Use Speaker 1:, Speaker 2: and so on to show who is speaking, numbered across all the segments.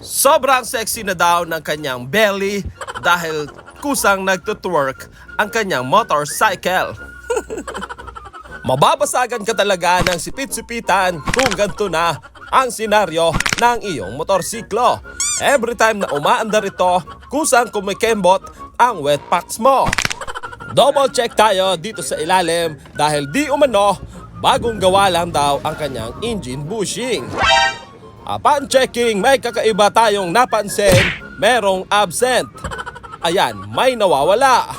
Speaker 1: Sobrang sexy na daw ng kanyang belly dahil kusang nagtutwerk ang kanyang motorcycle. Mababasagan ka talaga ng sipit-sipitan kung ganito na ang senaryo ng iyong motorsiklo. Every time na umaandar ito, kusang kumikembot ang wet packs mo. Double check tayo dito sa ilalim dahil di umano bagong gawa lang daw ang kanyang engine bushing. Upon checking, may kakaiba tayong napansin, merong absent. Ayan, may nawawala.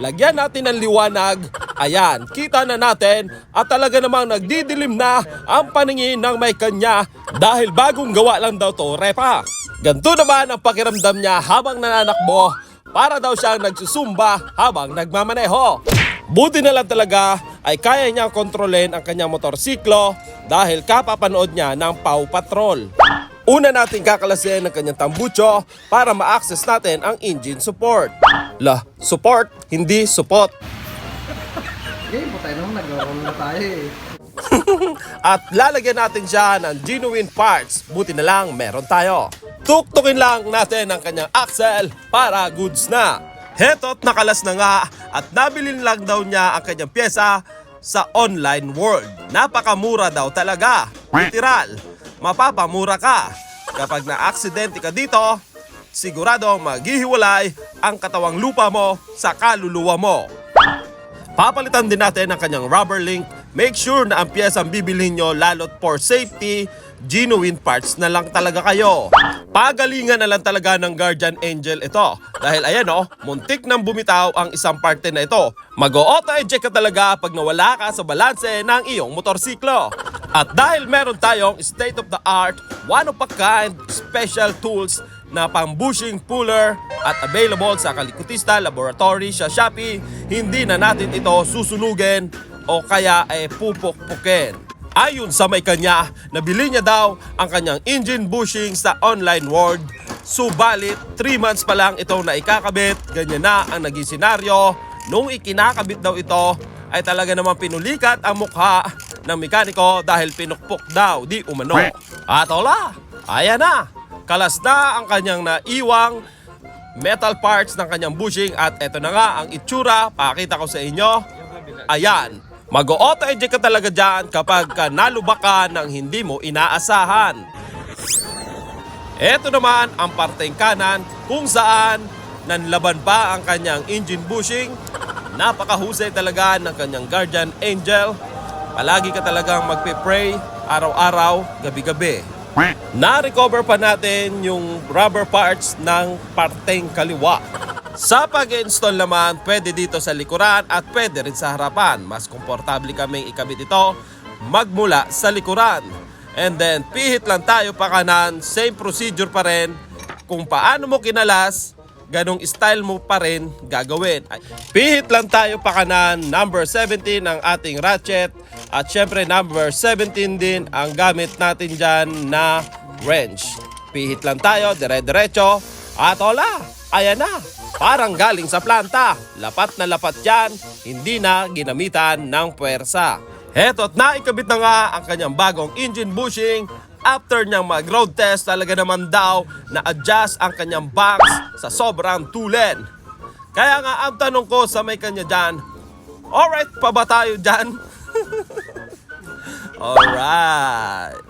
Speaker 1: Lagyan natin ng liwanag. Ayan, kita na natin at talaga namang nagdidilim na ang paningin ng may kanya dahil bagong gawa lang daw to, repa. Ganto naman ang pakiramdam niya habang nananakbo para daw siyang nagsusumba habang nagmamaneho. Buti na lang talaga ay kaya niyang kontrolin ang kanyang motorsiklo dahil kapapanood niya ng Pau Patrol. Una natin kakalasin ang kanyang tambucho para ma-access natin ang engine support. La, support, hindi support.
Speaker 2: Eh, putay naman, nag-roll na tayo eh.
Speaker 1: At lalagyan natin siya ng genuine parts. Buti na lang meron tayo. Tuktukin lang natin ang kanyang axle para goods na. Heto't nakalas na nga at nabilin lang daw niya ang kanyang pyesa sa online world. Napakamura daw talaga. Literal, mapapamura ka. Kapag na-aksidente ka dito, sigurado maghihiwalay ang katawang lupa mo sa kaluluwa mo. Papalitan din natin ang kanyang rubber link. Make sure na ang piyesa ang bibilhin nyo lalot for safety, genuine parts na lang talaga kayo. Pagalingan na lang talaga ng Guardian Angel ito. Dahil ayan o, muntik nang bumitaw ang isang parte na ito. Mag-auto eject ka talaga pag nawala ka sa balanse ng iyong motorsiklo. At dahil meron tayong state-of-the-art, one-of-a-kind special tools na pang bushing puller at available sa Kalikutista Laboratory sa Shopee, hindi na natin ito susunugin o kaya ay pupukpukin. Ayon sa may kanya, nabili niya daw ang kanyang engine bushing sa online world. Subalit, 3 months pa lang ito na ikakabit, ganyan na ang naging senaryo. Nung ikinakabit daw ito, ay talaga namang pinulikat ang mukha ng mekaniko dahil pinukpok daw di umano. At wala, ayan na, kalas na ang kanyang naiwang metal parts ng kanyang bushing at eto na nga ang itsura, pakita ko sa inyo. Ayan, mag-auto eject ka talaga dyan kapag ka nalubak ka ng hindi mo inaasahan. Ito naman ang parteng kanan kung saan nanlaban pa ang kanyang engine bushing. Napakahusay talaga ng kanyang guardian angel. Palagi ka talagang magpe-pray araw-araw, gabi-gabi. Na-recover pa natin yung rubber parts ng parteng kaliwa. Sa pag-install naman, pwede dito sa likuran at pwede rin sa harapan. Mas komportable kaming ikabit ito magmula sa likuran. And then, pihit lang tayo pa kanan, same procedure pa rin. Kung paano mo kinalas, ganong style mo pa rin gagawin. Pihit lang tayo pa kanan, number 17 ang ating ratchet. At syempre, number 17 din ang gamit natin dyan na wrench. Pihit lang tayo, dire-diretso. At wala, ayan na. Parang galing sa planta. Lapat na lapat yan, hindi na ginamitan ng puwersa. Heto't naikabit na nga ang kanyang bagong engine bushing. After niyang mag-road test, talaga naman daw na adjust ang kanyang box sa sobrang tulen. Kaya nga ang tanong ko sa may kanya dyan, alright pa ba tayo dyan? alright.